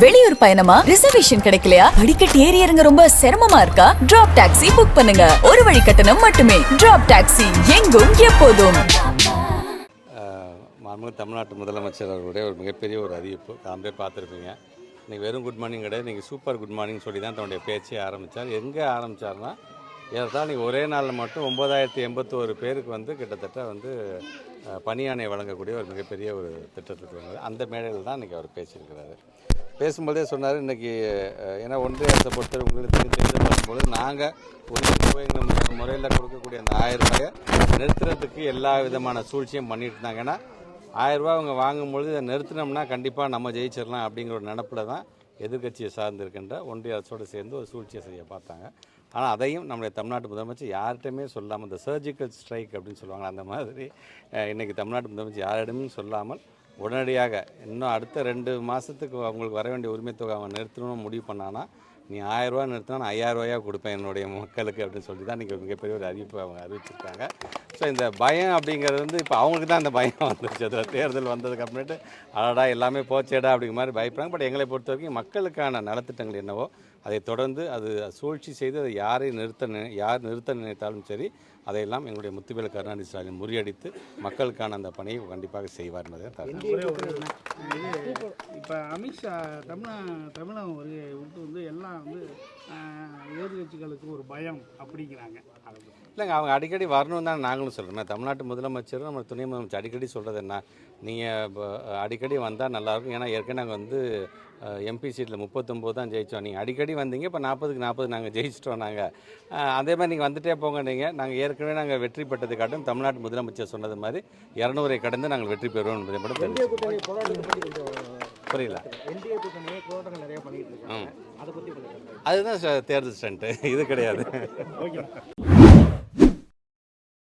வெளியூர் பயணமா? ரிசர்வேஷன் கிடைக்கலையா? படிக்கட் ஏறி இறங்க ரொம்ப சிரமமா இருக்கா? டிராப் டாக்ஸி புக் பண்ணுங்க. ஒரு வழி கட்டணம் மட்டுமே. டிராப் டாக்ஸி எங்கும் எப்போதும். மாண்புமிகு தமிழ்நாட்டு முதலமைச்சர் அவருடைய ஒரு மிகப்பெரிய ஒரு அறிவிப்பு. காம்பே பார்த்துருப்பீங்க. இன்னைக்கு வெறும் குட் மார்னிங் கிடையாது. நீங்கள் சூப்பர் குட் மார்னிங் சொல்லி தான் தன்னுடைய பேச்சே ஆரம்பித்தார் எங்கே ஆரம்பித்தார்னா ஏதாவது நீங்கள் ஒரே நாளில் மட்டும் ஒம்பதாயிரத்தி எண்பத்தோரு பேருக்கு வந்து கிட்டத்தட்ட வந்து பணியானை வழங்கக்கூடிய ஒரு மிகப்பெரிய ஒரு திட்டத்துக்கு அந்த மேடையில் தான் இன்றைக்கி அவர் பேசியிருக்கிறாரு. பேசும்போதே சொன்னார் இன்றைக்கி ஏன்னா ஒன்றிய அரசை பொறுத்தவரை உங்களுக்கு தெரிஞ்ச தெரிஞ்ச பார்க்கும்போது நாங்கள் ஒன்றிய முறையில் கொடுக்கக்கூடிய அந்த ஆயிரம் ரூபாயை நிறுத்துறதுக்கு எல்லா விதமான சூழ்ச்சியும் பண்ணிட்டு இருந்தாங்க. ஏன்னா ஆயிரம் ரூபாய் அவங்க வாங்கும்பொழுது இதை நிறுத்தினோம்னா கண்டிப்பாக நம்ம ஜெயிச்சிடலாம் அப்படிங்கிற ஒரு நினப்பில் தான் எதிர்க்கட்சியை சார்ந்திருக்கின்ற ஒன்றிய அரசோடு சேர்ந்து ஒரு சூழ்ச்சியை செய்ய பார்த்தாங்க. ஆனால் அதையும் நம்முடைய தமிழ்நாட்டு முதலமைச்சர் யார்கிட்டையுமே சொல்லாமல் இந்த சர்ஜிக்கல் ஸ்ட்ரைக் அப்படின்னு சொல்லுவாங்க அந்த மாதிரி இன்றைக்கி தமிழ்நாட்டு முதலமைச்சர் யாரிடமும் சொல்லாமல் உடனடியாக இன்னும் அடுத்த ரெண்டு மாதத்துக்கு அவங்களுக்கு வர வேண்டிய உரிமை தொகை அவன் நிறுத்தணும்னு முடிவு பண்ணானா நீ ஆயிரரூவா நிறுத்தினா நான் ஐயாயிரம் கொடுப்பேன் என்னுடைய மக்களுக்கு அப்படின்னு சொல்லி தான் இன்றைக்கி மிகப்பெரிய ஒரு அறிவிப்பு அவங்க அறிவிச்சிருக்காங்க. ஸோ இந்த பயம் அப்படிங்கிறது வந்து இப்போ அவங்களுக்கு தான் அந்த பயம் வந்துருச்சு. அதில் தேர்தல் வந்ததுக்கு அப்புறமேட்டு அடடா எல்லாமே போச்சேடா அப்படிங்கிற மாதிரி பயப்படுறாங்க. பட் எங்களை பொறுத்த வரைக்கும் மக்களுக்கான நலத்திட்டங்கள் என்னவோ அதை தொடர்ந்து அது சூழ்ச்சி செய்து அதை யாரை நிறுத்த நினை யார் நிறுத்த நினைத்தாலும் சரி அதையெல்லாம் எங்களுடைய முத்துவேலு கருணாநிதி ஸ்டாலின் முறியடித்து மக்களுக்கான அந்த பணியை கண்டிப்பாக செய்வார் என்பதை தரேன் ஒரே இப்போ அமித்ஷா தமிழ தமிழகம் ஒரு வந்து எல்லாம் எதிர்க்கட்சிகளுக்கு ஒரு பயம் அப்படிங்கிறாங்க. இல்லைங்க அவங்க அடிக்கடி வரணும் தான் நாங்களும் சொல்கிறோம் தமிழ்நாட்டு முதலமைச்சரும் நம்ம துணை முதலமைச்சர் அடிக்கடி சொல்கிறது என்ன? நீங்கள் அடிக்கடி வந்தால் நல்லாயிருக்கும். ஏன்னா ஏற்கனவே நாங்கள் வந்து எம்பி சீட்டில் முப்பத்தொம்போது தான் ஜெயித்தோம் நீங்கள் அடிக்கடி வந்தீங்க இப்போ நாற்பதுக்கு நாற்பது நாங்கள் ஜெயிச்சிட்டோம் நாங்கள் அதே மாதிரி நீங்கள் வந்துட்டே போங்க நீங்கள் நாங்கள் ஏற்கனவே நாங்கள் வெற்றி பெற்றது காட்டும் தமிழ்நாட்டு முதலமைச்சர் சொன்னது மாதிரி இரநூறை கடந்து நாங்கள் வெற்றி பெறுவோம் என்பதை மட்டும் என்டிஏ புரியல. அதுதான் தேர்தல் ஸ்டண்ட்டு. இது கிடையாது.